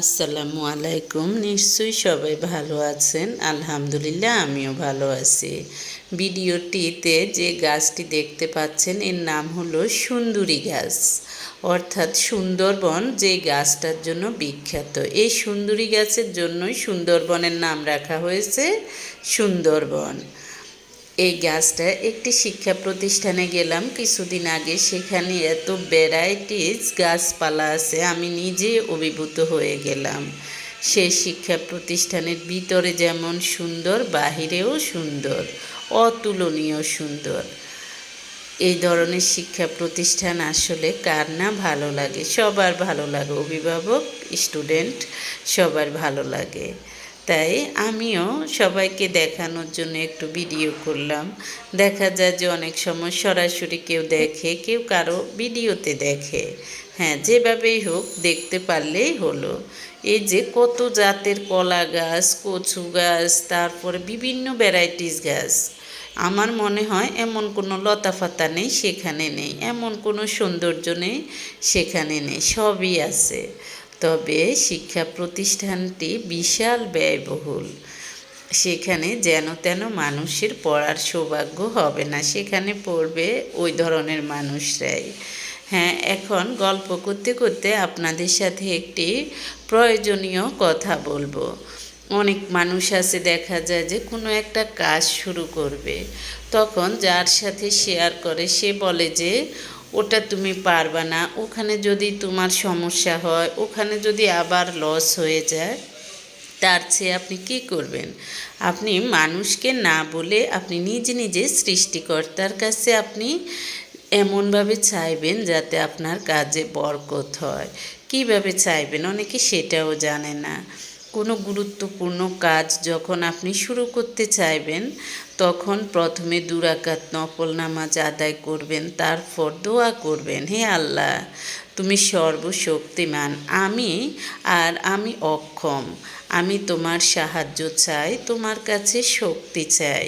আসসালামু আলাইকুম। নিশ্চয়ই সবাই ভালো আছেন। আলহামদুলিল্লাহ, আমিও ভালো আছি। ভিডিওটিতে যে গাছটি দেখতে পাচ্ছেন, এর নাম হলো সুন্দরী গাছ। অর্থাৎ সুন্দরবন যে গাছটার জন্য বিখ্যাত। এই সুন্দরী গাছের জন্যই সুন্দরবনের নাম রাখা হয়েছে সুন্দরবন। এই গাছটা একটি শিক্ষা প্রতিষ্ঠানে গেলাম কিছুদিন আগে। সেখানে এত ভ্যারাইটিস গাছপালা আছে, আমি নিজে অভিভূত হয়ে গেলাম। সেই শিক্ষা প্রতিষ্ঠানের ভিতরে যেমন সুন্দর, বাহিরেও সুন্দর, অতুলনীয় সুন্দর। এই ধরনের শিক্ষা প্রতিষ্ঠান আসলে কার না ভালো লাগে? সবার ভালো লাগে, অভিভাবক, স্টুডেন্ট, সবার ভালো লাগে। তাই আমিও সবাইকে দেখানোর জন্য একটু ভিডিও করলাম। দেখা যায় যে অনেক সময় সরাসরি কেউ দেখে, কেউ কারও ভিডিওতে দেখে। হ্যাঁ যেভাবেই হোক দেখতে পারলেই হলো। এই যে কত জাতের কলা গাছ, কচু গাছ, তারপরে বিভিন্ন ভ্যারাইটিস গাছ। আমার মনে হয় এমন কোনো লতা ফাতা নেই সেখানে নেই, এমন কোনো সৌন্দর্য নেই সেখানে নেই, সবই আছে। তবে শিক্ষা প্রতিষ্ঠানটি বিশাল ব্যয়বহুল। সেখানে যেন তেন মানুষের পড়ার সৌভাগ্য হবে না, সেখানে পড়বে ওই ধরনের মানুষরাই। হ্যাঁ এখন গল্প করতে করতে আপনাদের সাথে একটি প্রয়োজনীয় কথা বলব। অনেক মানুষ আছে, দেখা যায় যে কোনো একটা কাজ শুরু করবে, তখন যার সাথে শেয়ার করে সে বলে যে ওটা তুমি পারবা না। ওখানে যদি তোমার সমস্যা হয়, ওখানে যদি আবার লস হয়ে যায়, তার চেয়ে আপনি কি করবেন? আপনি মানুষকে না বলে আপনি নিজে নিজে সৃষ্টিকর্তার কাছে আপনি এমনভাবে চাইবেন যাতে আপনার কাজে বরকত হয়। কীভাবে চাইবেন? অনেকে সেটাও জানে না। কোনো গুরুত্বপূর্ণ কাজ যখন আপনি শুরু করতে চাইবেন, তখন প্রথমে দুরাকাত নফল নামাজ আদায় করবেন, তারপর দোয়া করবেন, হে আল্লাহ, তুমি সর্বশক্তিমান, আমি আর আমি অক্ষম, আমি তোমার সাহায্য চাই, তোমার কাছে শক্তি চাই,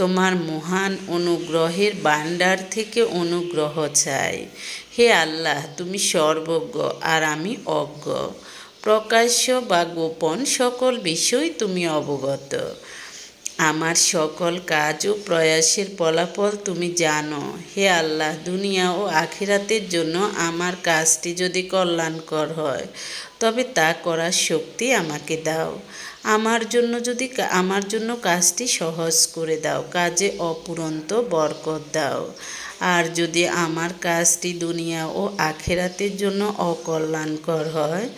তোমার মহান অনুগ্রহের ভাণ্ডার থেকে অনুগ্রহ চাই, হে আল্লাহ, তুমি সর্বজ্ঞ আর আমি অজ্ঞ। প্রকাশ্য বা গোপন সকল বিষয় তুমি অবগত। আমার সকল কাজ ও প্রয়াসের ফলাফল তুমি জানো। হে আল্লাহ, দুনিয়া ও আখিরাতের জন্য আমার কাজটি যদি কল্যাণকর হয়, তবে তা করার শক্তি আমাকে দাও। আমার জন্য যদি আমার জন্য কাজটি সহজ করে দাও, কাজে অপুরন্ত বরকত দাও। আর যদি আমার কাজটি দুনিয়া ও আখেরাতের জন্য অকল্যাণকর হয়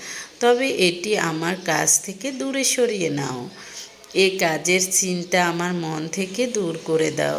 তবে এটি আমার কাজ থেকে দূরে সরিয়ে নাও। এ কাজের চিন্তা আমার মন থেকে দূর করে দাও।